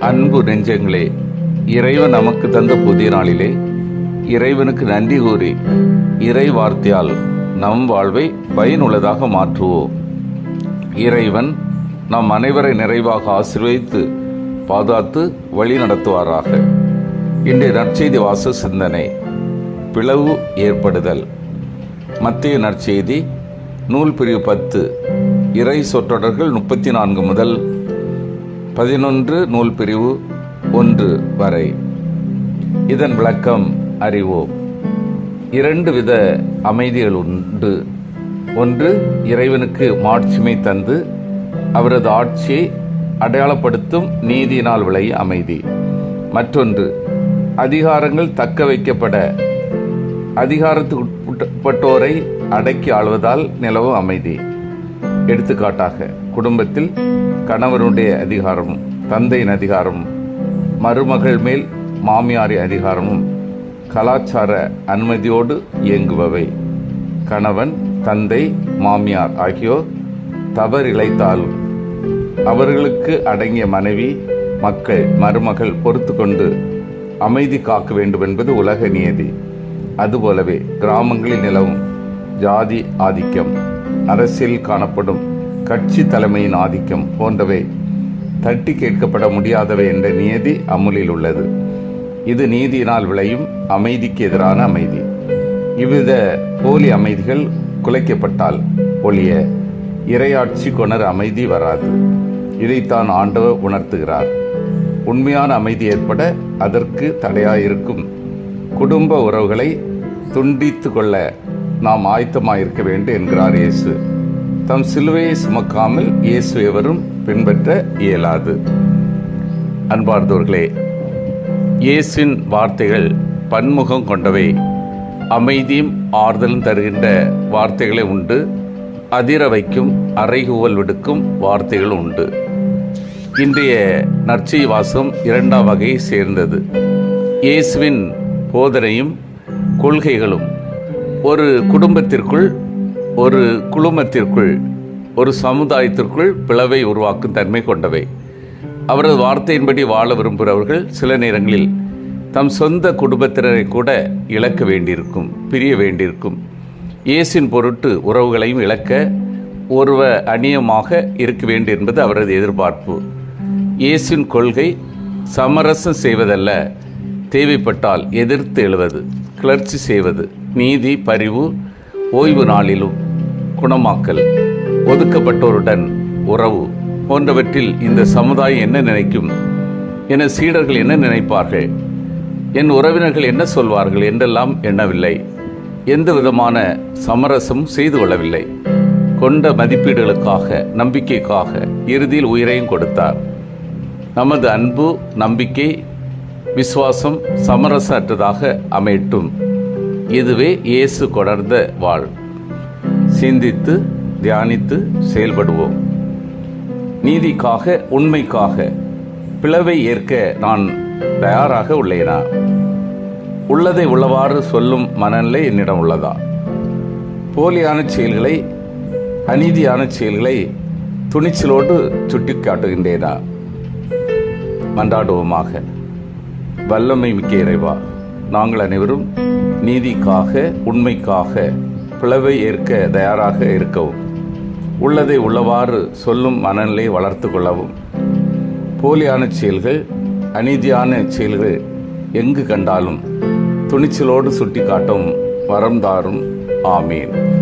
அன்பு நெஞ்சங்களே இறைவன் நமக்கு தந்த புதிய நாளிலே இறைவனுக்கு நன்றி கூறி இறை வார்த்தையால் நம் வாழ்வை பயனுள்ளதாக மாற்றுவோம். இறைவன் நம் அனைவரை நிறைவாக ஆசிர்வதித்து பாதுகாத்து வழி நடத்துவாராக. இன்றைய நற்செய்தி வாச சிந்தனை பிளவு ஏற்படுதல். மத்திய நற்செய்தி நூல் பிரிவு பத்து இறை சொற்றொடர்கள் முப்பத்தி நான்கு முதல் பதினொன்று நூல் பிரிவு ஒன்று வரை. இதன் விளக்கம் அறிவோம். இரண்டு வித அமைதிகள் உண்டு. ஒன்று இறைவனுக்கு மாட்சிமை தந்து அவரது ஆட்சியை அடையாளப்படுத்தும் நீதியினால் விளைய அமைதி. மற்றொன்று அதிகாரங்கள் தக்க வைக்கப்பட அதிகாரத்துக்குட்பட்டோரை அடக்கி ஆள்வதால் நிலவும் அமைதி. எடுத்துக்காட்டாக குடும்பத்தில் கணவனுடைய அதிகாரமும் தந்தையின் அதிகாரமும் மருமகள் மேல் மாமியாரின் அதிகாரமும் கலாச்சார அனுமதியோடு இயங்குபவை. கணவன் தந்தை மாமியார் ஆகியோர் தவறிழைத்தாலும் அவர்களுக்கு அடங்கிய மனைவி மக்கள் மருமகள் பொறுத்து கொண்டு அமைதி காக்க வேண்டும் என்பது உலக நியதி அதுபோலவே கிராமங்களில் நிலவும் ஜாதி ஆதிக்கம் அரசியல் காணப்படும் கட்சி தலைமையின் ஆதிக்கம் போன்றவை தட்டி கேட்கப்பட முடியாதவை என்ற நியதி அமுலில் உள்ளது. இது நீதியினால் விளையும் அமைதிக்கு எதிரான அமைதி. இவ்வித போலி அமைதிகள் குலைக்கப்பட்டால் ஒழிய இரையாட்சி கொணர் அமைதி வராது. இதைத்தான் ஆண்டவர் உணர்த்துகிறார். உண்மையான அமைதி ஏற்பட அதற்கு தடையாயிருக்கும் குடும்ப உறவுகளை துண்டித்து கொள்ள நாம் ஆயத்தமாயிருக்க வேண்டும் என்கிறார் இயேசு. தம் சிலுவையை சுமக்காமல் இயேசு எவரும் பின்பற்ற இயலாது. அன்பார்ந்தவர்களே இயேசின் வார்த்தைகள் பன்முகம் கொண்டவை. அமைதியும் ஆறுதலும் தருகின்ற வார்த்தைகளை உண்டு. அதிர வைக்கும் அறைகூவல் விடுக்கும் வார்த்தைகள் உண்டு. இன்றைய நற்செய் வாசம் இரண்டாம் வகையை சேர்ந்தது. இயேசுவின் போதனையும் கொள்கைகளும் ஒரு குடும்பத்திற்குள் ஒரு குழுமத்திற்குள் ஒரு சமுதாயத்திற்குள் பிளவை உருவாக்கும் தன்மை கொண்டவை. அவரது வார்த்தையின்படி வாழ விரும்புகிறவர்கள் சில நேரங்களில் தம் சொந்த குடும்பத்தினரை கூட இழக்க வேண்டியிருக்கும் பிரிய வேண்டியிருக்கும். இயேசின் பொருட்டு உறவுகளையும் இழக்க ஒருவ அந்நியமாக இருக்க வேண்டும் என்பது அவரது எதிர்பார்ப்பு. இயேசின் கொள்கை சமரசம் செய்வதல்ல தேவைப்பட்டால் எதிர்த்து எழுவது கிளர்ச்சி செய்வது நீதி பரிவு ஓய்வு நாளிலும். குணமாக்கல் ஒதுக்கப்பட்டோருடன் உறவு போன்றவற்றில் இந்த சமுதாயம் என்ன நினைக்கும்? என சீடர்கள் என்ன நினைப்பார்கள்? என் உறவினர்கள் என்ன சொல்வார்கள் என்றெல்லாம் எண்ணவில்லை. எந்த விதமான சமரசமும் செய்து கொள்ளவில்லை. கொண்ட மதிப்பீடுகளுக்காக நம்பிக்கைக்காக இறுதியில் உயிரையும் கொடுத்தார். நமது அன்பு நம்பிக்கை விசுவாசம் சமரசற்றதாக அமையட்டும். இதுவே இயேசு கொடர்ந்த வாழ். சிந்தித்து தியானித்து செயல்படுவோம். நீதிக்காக உண்மைக்காக பிளவை ஏற்க நான் தயாராக உள்ளேனா? உள்ளதை உள்ளவாறு சொல்லும் மனநிலை என்னிடம் உள்ளதா? போலியான செயல்களை அநீதியான செயல்களை துணிச்சலோடு சுட்டி காட்டுகின்றேனா? மன்றாடுவோமாக. வல்லமை மிக்க இறைவா நாங்கள் அனைவரும் நீதிக்காக உண்மைக்காக பிளவை ஏற்க தயாராக இருக்கவும். உள்ளதை உள்ளவாறு சொல்லும் மனநிலை வளர்த்து கொள்ளவும். போலியான செயல்கள் அநீதியான செயல்கள் எங்கு கண்டாலும் துணிச்சலோடு சுட்டி காட்டும் வரம் தாரும். ஆமீன்.